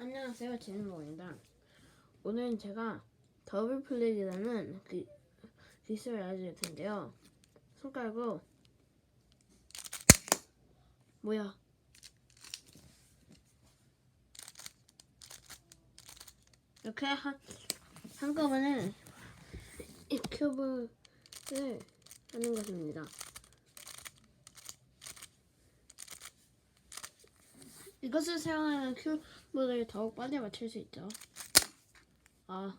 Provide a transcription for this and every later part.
안녕하세요 진우입니다. 오늘은 제가 더블 플레이라는 그 기술을 알려드릴 텐데요. 손가락으로 뭐야? 이렇게 한 한꺼번에 이 큐브를 하는 것입니다. 이것을 사용하면 큐브를 더욱 빨리 맞출 수 있죠. 아,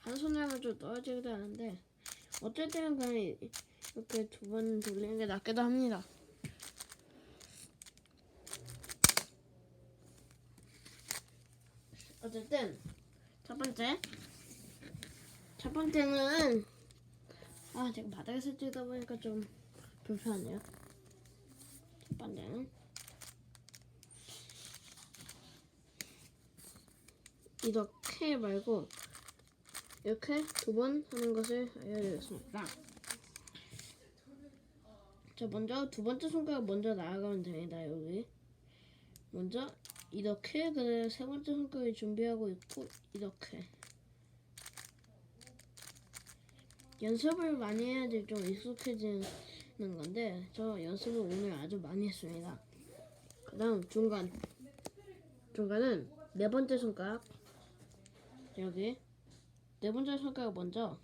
한 하면 좀 떨어지기도 하는데, 어쩔 때는 그냥 이- 이렇게 두 번 돌리는 게 낫기도 합니다. 어쨌든, 첫 번째. 첫 번째는, 아, 제가 바닥에서 찍다 보니까 좀 불편하네요. 첫 번째는, 이렇게 말고 이렇게 두 번 하는 것을 알려드렸습니다. 자 먼저 두 번째 손가락 먼저 나아가면 됩니다. 여기 먼저 이렇게 그다음에 세 번째 손가락을 준비하고 있고 이렇게 연습을 많이 해야지 좀 익숙해지는 건데 저 연습을 오늘 아주 많이 했습니다. 그다음 중간 중간은 네 번째 손가락 여기 네 번째 손가락 먼저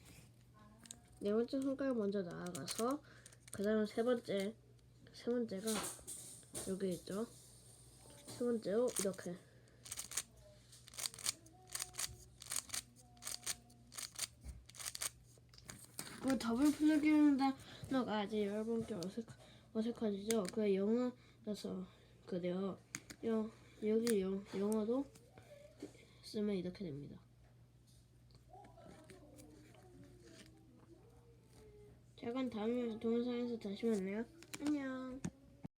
네 번째 손가락 먼저 나아가서 그 다음에 세 번째 세 번째가 여기 있죠 세 번째로 이렇게 그 더블 플러기는 단어가 아직 여러분께 어색 어색하시죠? 그 영어라서 그래요. 여, 여기 영, 영어도 쓰면 이렇게 됩니다. 자, 그럼 다음 동영상에서 다시 만나요. 안녕.